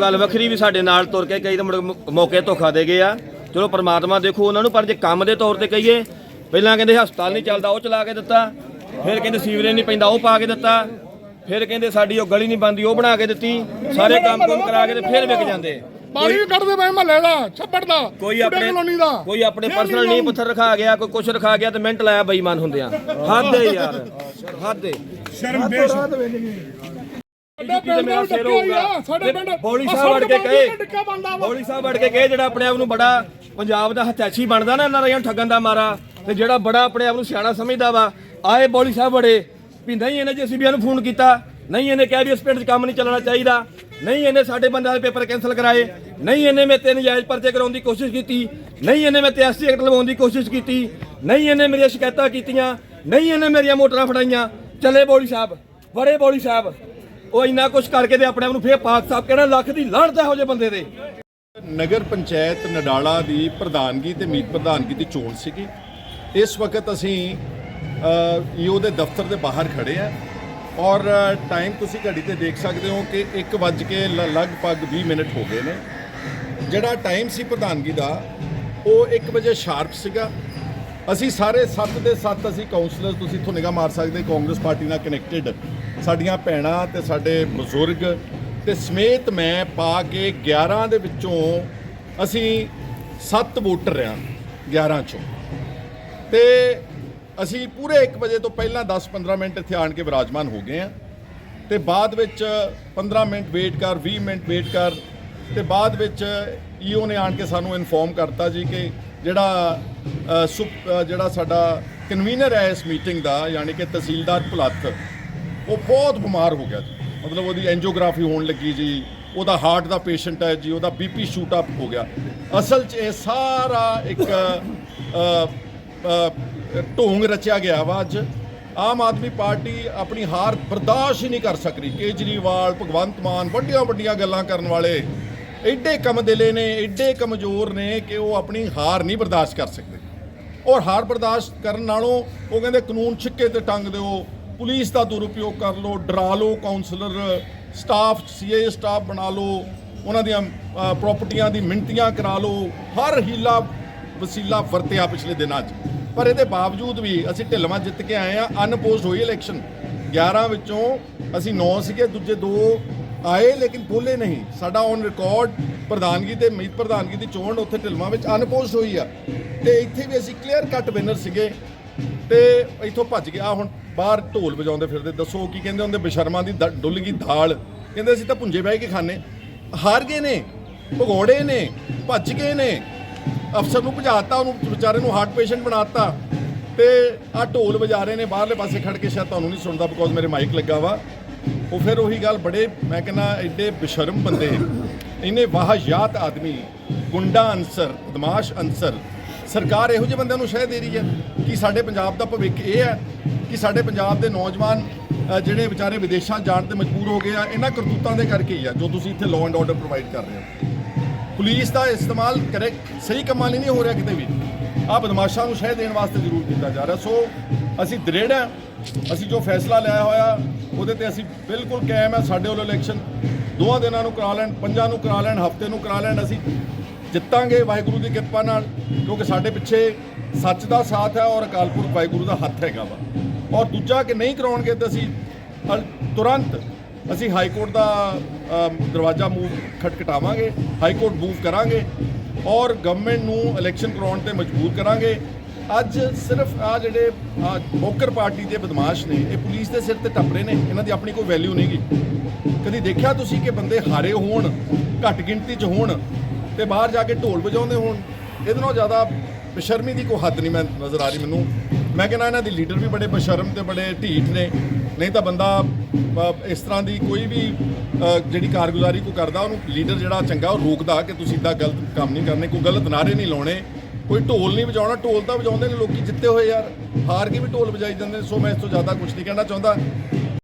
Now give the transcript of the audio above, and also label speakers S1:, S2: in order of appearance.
S1: ਗੱਲ ਵੱਖਰੀ ਵੀ ਸਾਡੇ ਨਾਲ ਤੁਰ ਕੇ ਕਈ ਤਾਂ ਮੁੜ ਕੇ ਮੌਕੇ ਧੋਖਾ ਦੇ ਗਏ ਆ। ਚਲੋ ਪ੍ਰਮਾਤਮਾ ਦੇਖੋ ਉਹਨਾਂ ਨੂੰ ਪਰ ਜੇ ਕੰਮ ਦੇ ਤੌਰ ਤੇ ਕਹੀਏ ਪਹਿਲਾਂ ਕਹਿੰਦੇ ਹਸਪਤਾਲ ਨਹੀਂ ਚੱਲਦਾ ਉਹ ਚਲਾ ਕੇ ਦਿੱਤਾ। ਫਿਰ ਕਹਿੰਦੇ ਸੀਵਰੇਜ ਨਹੀਂ ਪੈਂਦਾ ਉਹ ਪਾ ਕੇ ਦਿੱਤਾ। ਫਿਰ ਕਹਿੰਦੇ ਸਾਡੀ ਉਹ ਗਲੀ ਨਹੀਂ ਬੰਦੀ ਉਹ ਬਣਾ ਕੇ ਦਿੱਤੀ। ਸਾਰੇ ਕੰਮ ਕੁਮ ਕਰਾ ਕੇ ਤੇ ਫਿਰ ਵਿਕ ਜਾਂਦੇ।
S2: ਪਾਣੀ ਵੀ ਕੱਢਦੇ ਪਏ ਮਹੱਲੇ ਦਾ ਛੱਪੜ ਦਾ
S1: ਕੋਈ ਆਪਣੇ
S2: ਕਲੋਨੀ ਦਾ।
S1: ਕੋਈ ਆਪਣੇ ਪਰਸਨਲ ਨਹੀਂ ਪੱਥਰ ਰਖਾ ਗਿਆ ਕੋਈ ਕੁਛ ਰਖਾ ਗਿਆ ਤੇ ਮਿੰਟ ਲਾਇਆ ਬੇਈਮਾਨ ਹੁੰਦੇ ਆ। ਹੱਦ ਹੈ ਯਾਰ ਹੱਦ ਹੈ।
S2: ਸ਼ਰਮ ਬੇਸ਼ ਪਿੰਡ ਦਾ
S1: ਸਿਰ
S2: ਡੱਕਿਆ ਹੀ ਆ
S1: ਹੋਊਗਾ।
S2: ਸਾਡੇ ਪਿੰਡ
S1: ਬੌਲੀ
S2: ਆਹ
S1: ਸਾਹਿਬ ਵੜ ਕੇ
S2: ਸਾਡੇ
S1: ਕਹੇ
S2: ਡੱਕਾ ਬੰਦਾ ਵਾ।
S1: ਬੌਲੀ ਸਾਹਿਬ ਵੜ ਕੇ ਕਹੇ ਜਿਹੜਾ ਆਪਣੇ ਆਪ ਨੂੰ ਬੜਾ ਪੰਜਾਬ ਦਾ ਹਥੈਚੀ ਬਣਦਾ ਨਾ ਇਹਨਾਂ ਦਾ ਜਾਂ ਠੱਗਣ ਦਾ ਮਾਰਾ ਤੇ ਜਿਹੜਾ ਬੜਾ ਆਪਣੇ ਆਪ ਨੂੰ ਸਿਆਣਾ ਸਮਝਦਾ ਵਾ ਆਏ ਬੌਲੀ ਸਾਹਿਬ ਬੜੇ ਵੀ ਨਹੀਂ ਇਹਨੇ ਜੇ ਅਸੀਂ ਵੀ ਇਹਨੂੰ ਫੋਨ ਕੀਤਾ ਨਹੀਂ ਇਹਨੇ ਕਿਹਾ ਵੀ ਇਸ ਪਿੰਡ 'ਚ ਕੰਮ ਨਹੀਂ ਚੱਲਣਾ ਚਾਹੀਦਾ ਨਹੀਂ ਇਹਨੇ ਸਾਡੇ ਬੰਦਿਆਂ ਦੇ ਪੇਪਰ ਕੈਨਸਲ ਕਰਾਏ ਨਹੀਂ ਇਹਨੇ ਮੇਰੇ ਤੇ ਨਜਾਇਜ਼ ਪਰਚੇ ਕਰਾਉਣ ਦੀ ਕੋਸ਼ਿਸ਼ ਕੀਤੀ ਨਹੀਂ ਇਹਨੇ ਮੇਰੇ ਤੇ ਐਸਟੀ ਐਕਟ ਲਵਾਉਣ ਦੀ ਕੋਸ਼ਿਸ਼ ਕੀਤੀ ਨਹੀਂ ਇਹਨੇ ਮੇਰੀਆਂ ਸ਼ਿਕਾਇਤਾਂ ਕੀਤੀਆਂ ਨਹੀਂ ਇਹਨੇ ਮੇਰੀਆਂ ਮੋਟਰਾਂ ਫੜਾਈਆਂ। ਚੱਲੇ ਬੌਲੀ ਸਾਹਿਬ ਬੜੇ ਬੌਲੀ ਸਾਹਿਬ। ਉਹ ਇੰਨਾ ਕੁਛ ਕਰਕੇ ਤੇ ਆਪਣੇ ਆਪ ਨੂੰ ਫੇਰ ਪਾਕ ਸਾਹਿਬ ਕਹਿਣਾ, ਲੱਖ ਦੀ ਲਾਹਣਤ ਇਹੋ ਜਿਹੇ ਬੰਦੇ ਦੇ।
S3: ਨਗਰ ਪੰਚਾਇਤ ਨਡਾਲਾ ਦੀ ਪ੍ਰਧਾਨਗੀ ਤੇ ਮੀਤ ਪ੍ਰਧਾਨਗੀ ਦੀ ਚੋਣ ਸੀਗੀ। ਇਸ ਵਕਤ ਅਸੀਂ ਈਓ ਦੇ ਦਫ਼ਤਰ ਦੇ ਬਾਹਰ ਖੜੇ ਆ ਔਰ ਟਾਈਮ ਤੁਸੀਂ ਘੜੀ ਤੇ ਦੇਖ ਸਕਦੇ ਹੋ ਕਿ 1 ਵੱਜ ਕੇ ਲ- ਲਗਭਗ 20 ਮਿੰਟ ਹੋ ਗਏ ਨੇ। ਜਿਹੜਾ ਟਾਈਮ ਸੀ ਪ੍ਰਧਾਨਗੀ ਦਾ, ਉਹ 1 ਵਜੇ ਸ਼ਾਰਪ ਸੀਗਾ। ਅਸੀਂ ਸਾਰੇ 7 ਦੇ 7 ਅਸੀਂ ਕਾਉਂਸਲਰ ਤੁਸੀਂ ਇੱਥੋਂ ਨਿਗਾਹ ਮਾਰ ਸਕਦੇ, ਕਾਂਗਰਸ ਪਾਰਟੀ ਨਾਲ ਕਨੈਕਟਡ ਸਾਡੀਆਂ ਭੈਣਾਂ ਤੇ ਸਾਡੇ ਬਜ਼ੁਰਗ ਤੇ ਸਮੇਤ ਮੈਂ ਪਾ ਕੇ 11 ਦੇ ਵਿੱਚੋਂ ਅਸੀਂ 7 ਵੋਟਰ ਆ 11 ਚੋਂ। ਤੇ ਅਸੀਂ ਪੂਰੇ 1 ਵਜੇ ਤੋਂ ਪਹਿਲਾਂ 10-15 ਮਿੰਟ ਇੱਥੇ ਆਣ ਕੇ ਵਿਰਾਜਮਾਨ ਹੋ ਗਏ ਆ ਤੇ ਬਾਅਦ ਵਿੱਚ 15 ਮਿੰਟ ਵੇਟ ਕਰ 20 ਮਿੰਟ ਵੇਟ ਕਰ, ਤੇ ਬਾਅਦ ਵਿੱਚ ਈਓ ਨੇ ਆਣ ਕੇ ਸਾਨੂੰ ਇਨਫੋਰਮ ਕਰਤਾ ਜੀ ਕਿ ਜਿਹੜਾ ਸੁਪ- ਜਿਹੜਾ ਸਾਡਾ ਕਨਵੀਨਰ ਹੈ ਇਸ ਮੀਟਿੰਗ ਦਾ, ਯਾਨੀ ਕਿ ਤਹਿਸੀਲਦਾਰ ਭੁਲੱਥ, ਉਹ ਬਹੁਤ ਬਿਮਾਰ ਹੋ ਗਿਆ ਜੀ। ਮਤਲਬ ਉਹਦੀ ਐਂਜੀਓਗ੍ਰਾਫੀ ਹੋਣ ਲੱਗੀ ਜੀ, ਉਹਦਾ ਹਾਰਟ ਦਾ ਪੇਸ਼ੈਂਟ ਹੈ ਜੀ, ਉਹਦਾ ਬੀਪੀ ਸ਼ੂਟ ਅਪ ਹੋ ਗਿਆ। ਅਸਲ 'ਚ ਇਹ ਸਾਰਾ ਇੱਕ ਢੋਂਗ ਰਚਿਆ ਗਿਆ ਵਾ ਅੱਜ। ਆਮ ਆਦਮੀ ਪਾਰਟੀ ਆਪਣੀ ਹਾਰ ਬਰਦਾਸ਼ਤ ਹੀ ਨਹੀਂ ਕਰ ਸਕਦੀ। ਕੇਜਰੀਵਾਲ, ਭਗਵੰਤ ਮਾਨ ਵੱਡੀਆਂ ਵੱਡੀਆਂ ਗੱਲਾਂ ਕਰਨ ਵਾਲੇ ਐਡੇ ਕੰਮ ਦਿਲੇ ਨੇ ਐਡੇ ਕਮਜ਼ੋਰ ਨੇ ਕਿ ਉਹ ਆਪਣੀ ਹਾਰ ਨਹੀਂ ਬਰਦਾਸ਼ਤ ਕਰ ਸਕਦੇ। ਔਰ ਹਾਰ ਬਰਦਾਸ਼ਤ ਕਰਨ ਨਾਲੋਂ ਉਹ ਕਹਿੰਦੇ ਕਾਨੂੰਨ ਛਿੱਕੇ ਤੇ ਟੰਗ ਦਿਓ ਪੁਲਿਸ ਦਾ ਦੁਰਉਪਯੋਗ ਕਰ ਲਓ ਡਰਾ ਲਓ ਕਾਉਂਸਲਰ ਸਟਾਫ ਸੀਏ ਸਟਾਫ ਬਣਾ ਲਓ ਉਹਨਾਂ ਦੀਆਂ ਅ, ਪ੍ਰਾਪਰਟੀਆਂ ਦੀ ਮਿੰਟੀਆਂ ਕਰਾ ਲਓ ਹਰ ਹੀਲਾ ਵਸੀਲਾ ਵਰਤਿਆ ਪਿਛਲੇ ਦਿਨਾਂ 'ਚ। ਪਰ ਇਹਦੇ ਬਾਵਜੂਦ ਵੀ ਅਸੀਂ ਢਿੱਲਵਾਂ ਜਿੱਤ ਕੇ ਆਏ ਆ ਅਨਪੋਜ਼ਡ ਹੋਈ ਇਲੈਕਸ਼ਨ 11 ਵਿੱਚੋਂ ਅਸੀਂ 9 ਸੀਗੇ ਦੂਜੇ ਦੋ ਆਏ ਲੇਕਿਨ ਬੋਲੇ ਨਹੀਂ। ਸਾਡਾ ਔਨ ਰਿਕਾਰਡ ਪ੍ਰਧਾਨਗੀ ਤੇ ਮੀਤ ਪ੍ਰਧਾਨਗੀ ਦੀ ਚੋਣ ਉੱਥੇ ਢਿਲਵਾਂ ਵਿੱਚ ਅਨਪੋਸਟ ਹੋਈ ਆ। ਤੇ ਇੱਥੇ ਵੀ ਅਸੀਂ ਕਲੀਅਰ ਕੱਟ ਵਿਨਰ ਸੀਗੇ। ਤੇ ਇੱਥੋਂ ਭੱਜ ਗਿਆ ਹੁਣ ਬਾਹਰ ਢੋਲ ਵਜਾਉਂਦੇ ਫਿਰਦੇ। ਦੱਸੋ ਕੀ ਕਹਿੰਦੇ ਹੁੰਦੇ? ਬਸ਼ਰਮਾਂ ਦੀ ਦ- ਡੁੱਲ ਗਈ ਦਾਲ। ਕਹਿੰਦੇ ਅਸੀਂ ਤਾਂ ਪੁੰਜੇ ਬਹਿ ਕੇ ਖਾਣੇ ਹਾਰ ਗਏ ਨੇ, ਭਗੌੜੇ ਨੇ, ਭੱਜ ਗਏ ਨੇ। ਅਫਸਰ ਨੂੰ ਭਜਾਤਾ, ਉਹਨੂੰ ਵਿਚਾਰੇ ਨੂੰ ਹਾਰਟ ਪੇਸ਼ੈਂਟ ਬਣਾਤਾ। ਤੇ ਆ ਢੋਲ ਵਜਾ ਰਹੇ ਨੇ। ਬਾਹਰਲੇ ਪਾਸੇ ਖੜ ਕੇ ਸ਼ਾਇਦ ਤੁਹਾਨੂੰ ਨਹੀਂ ਸੁਣਦਾ ਬਿਕੋਜ਼ ਮੇਰੇ ਮਾਈਕ ਲੱਗਾ ਵਾ। ਉਹ ਫਿਰ ਉਹੀ ਗੱਲ ਬੜੇ, ਮੈਂ ਕਹਿੰਦਾ ਐਡੇ ਬੇਸ਼ਰਮ ਬੰਦੇ। ਇੰਨੇ ਵਾਹਯਾਤ ਆਦਮੀ, ਗੁੰਡਾ ਅਨਸਰ, ਬਦਮਾਸ਼ ਅਨਸਰ। ਸਰਕਾਰ ਇਹੋ ਜਿਹੇ ਬੰਦਿਆਂ ਨੂੰ ਸ਼ਹਿ ਦੇ ਰਹੀ ਹੈ ਕਿ ਸਾਡੇ ਪੰਜਾਬ ਦਾ ਭਵਿੱਖ ਇਹ ਹੈ ਕਿ ਸਾਡੇ ਪੰਜਾਬ ਦੇ ਨੌਜਵਾਨ ਜਿਹੜੇ ਵਿਚਾਰੇ ਵਿਦੇਸ਼ਾਂ ਜਾਣ ਤੇ ਮਜਬੂਰ ਹੋ ਗਏ ਆ, ਇਹਨਾਂ ਕਰਤੂਤਾਂ ਦੇ ਕਰਕੇ ਹੀ ਆ, ਜੋ ਤੁਸੀਂ ਇੱਥੇ ਲਾਅ ਐਂਡ ਆਰਡਰ ਪ੍ਰੋਵਾਈਡ ਕਰ ਰਹੇ ਹੋ। ਪੁਲਿਸ ਦਾ ਇਸਤੇਮਾਲ ਕਰੈਕਟ ਸਹੀ ਕੰਮਾਂ ਲਈ ਨਹੀਂ ਹੋ ਰਿਹਾ ਕਿਤੇ ਵੀ। ਆ ਬਦਮਾਸ਼ਾਂ ਨੂੰ ਸ਼ਹਿ ਦੇਣ ਵਾਸਤੇ ਜ਼ਰੂਰ ਕੀਤਾ ਜਾ ਰਿਹਾ। ਸੋ, ਅਸੀਂ ਦ੍ਰਿੜ ਹਾਂ। ਅਸੀਂ ਜੋ ਫੈਸਲਾ ਲਿਆ ਹੋਇਆ ਉਹਦੇ ਤੇ ਅਸੀਂ ਬਿਲਕੁਲ ਕਾਇਮ ਹੈ ਸਾਡੇ ਵੱਲੋਂ ਇਲੈਕਸ਼ਨ ਦੋਹਾਂ ਦਿਨਾਂ ਨੂੰ ਕਰਾ ਲੈਣ, ਪੰਜਾਂ ਨੂੰ ਕਰਾ ਲੈਣ, ਹਫ਼ਤੇ ਨੂੰ ਕਰਾ ਲੈਣ ਅਸੀਂ ਜਿੱਤਾਂਗੇ ਵਾਹਿਗੁਰੂ ਦੀ ਕਿਰਪਾ ਨਾਲ, ਕਿਉਂਕਿ ਸਾਡੇ ਪਿੱਛੇ ਸੱਚ ਦਾ ਸਾਥ ਹੈ ਔਰ ਅਕਾਲ ਪੁਰਖ ਵਾਹਿਗੁਰੂ ਦਾ ਹੱਥ ਹੈਗਾ ਵਾ। ਔਰ ਦੂਜਾ ਕਿ ਨਹੀਂ ਕਰਾਉਣਗੇ ਤਾਂ ਅਸੀਂ ਅਲ- ਤੁਰੰਤ ਅਸੀਂ ਹਾਈ ਕੋਰਟ ਦਾ ਦਰਵਾਜ਼ਾ ਮੂਵ ਖਟਖਟਾਵਾਂਗੇ ਹਾਈ ਕੋਰਟ ਮੂਵ ਕਰਾਂਗੇ ਔਰ ਗਵਰਨਮੈਂਟ ਨੂੰ ਇਲੈਕਸ਼ਨ ਕਰਾਉਣ ਤੇ ਮਜਬੂਰ ਕਰਾਂਗੇ। ਅੱਜ ਸਿਰਫ ਆ ਜਿਹੜੇ ਆਹ ਬੋਕਰ ਪਾਰਟੀ ਦੇ ਬਦਮਾਸ਼ ਨੇ, ਇਹ ਪੁਲਿਸ ਦੇ ਸਿਰ ਤੇ ਟੱਪਰੇ ਨੇ, ਇਹਨਾਂ ਦੀ ਆਪਣੀ ਕੋਈ ਵੈਲਿਊ ਨਹੀਂਗੀ। ਕਦੀ ਦੇਖਿਆ ਤੁਸੀਂ ਕਿ ਬੰਦੇ ਹਾਰੇ ਹੋਣ, ਘੱਟ ਗਿਣਤੀ 'ਚ ਹੋਣ, ਤੇ ਬਾਹਰ ਜਾ ਕੇ ਢੋਲ ਵਜਾਉਂਦੇ ਹੋਣ? ਇਹਦੇ ਨਾਲੋਂ ਜ਼ਿਆਦਾ ਬੇਸ਼ਰਮੀ ਦੀ ਕੋਈ ਹੱਦ ਨਹੀਂ ਮੈਂ, ਨਜ਼ਰ ਆ ਰਹੀ ਮੈਨੂੰ। ਮੈਂ ਕਹਿੰਦਾ ਇਹਨਾਂ ਦੀ ਲੀਡਰ ਵੀ ਬੜੇ ਬੇਸ਼ਰਮ ਤੇ ਬੜੇ ਢੀਠ ਨੇ। ਨਹੀਂ ਤਾਂ ਬੰਦਾ ਇਸ ਤਰ੍ਹਾਂ ਦੀ ਕੋਈ ਵੀ ਜਿਹੜੀ ਕਾਰਗੁਜ਼ਾਰੀ ਕੋ ਕਰਦਾ, ਉਹਨੂੰ ਲੀਡਰ ਜਿਹੜਾ ਚੰਗਾ, ਉਹ ਰੋਕਦਾ ਕਿ ਤੁਸੀਂ ਇਦਾਂ ਗਲਤ ਕੰਮ ਨਹੀਂ ਕਰਨੇ, ਕੋਈ ਗਲਤ ਨਾਰੇ ਨਹੀਂ ਲਾਉਣੇ। ਕੋਈ ਢੋਲ ਨਹੀਂ ਵਜਾਉਣਾ, ਢੋਲ ਤਾਂ ਵਜਾਉਂਦੇ ਨੇ ਲੋਕੀ ਜਿੱਤੇ ਹੋਏ ਯਾਰ। ਹਾਰ ਕੇ ਵੀ ਢੋਲ ਵਜਾਈ ਜਾਂਦੇ ਨੇ, ਸੋ ਮੈਂ ਇਸ ਤੋਂ ਜ਼ਿਆਦਾ ਕੁਝ ਨਹੀਂ ਕਹਿਣਾ ਚਾਹੁੰਦਾ।